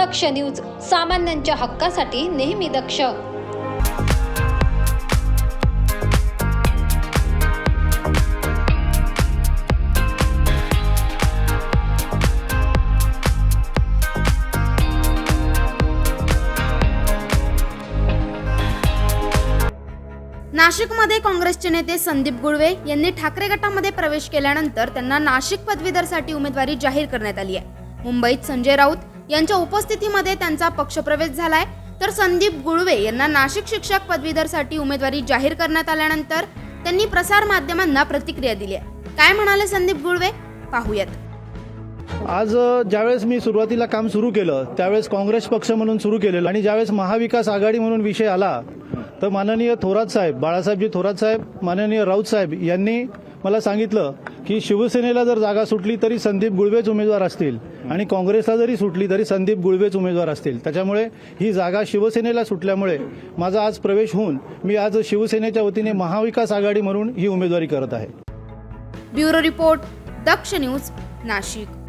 दक्ष news सामान्यांच्या हक्कासाठी नेहमी दक्ष. नाशिकमध्ये काँग्रेसचे नेते संदीप गुळवे यांनी ठाकरे गटामध्ये प्रवेश केल्यानंतर त्यांना नाशिक पदवीधरसाठी उमेदवारी जाहीर करण्यात आली आहे. मुंबईत संजय राऊत यांच्या उपस्थितीमध्ये त्यांचा पक्षप्रवेश झालाय. तर संदीप गुळवे यांना नाशिक शिक्षक पदवीधरसाठी उमेदवारी जाहीर करण्यात आल्यानंतर त्यांनी प्रसार माध्यमांना प्रतिक्रिया दिली आहे. काय म्हणाले संदीप गुळवे? पाहूयात. आज ज्यावेळेस मी सुरुवातीला काम सुरू केलं त्यावेळेस काँग्रेस पक्ष म्हणून सुरू केलेलं आणि ज्यावेळेस महाविकास आघाडी म्हणून विषय आला तर माननीय थोरात साहेब बाळासाहेबजी थोरात साहेब माननीय राऊत साहेब यांनी मला सांगितलं की शिवसेनेला जर जागा सुटली तरी संदीप गुळवेच उमेदवार असतील आणि काँग्रेसला जरी सुटली तरी संदीप गुळवेच उमेदवार असतील. त्याच्यामुळे ही जागा शिवसेनेला सुटल्यामुळे माझा आज प्रवेश होऊन मी आज शिवसेनेच्या वतीने महाविकास आघाडी म्हणून ही उमेदवारी करत आहे. Bureau report Daksh news Nashik.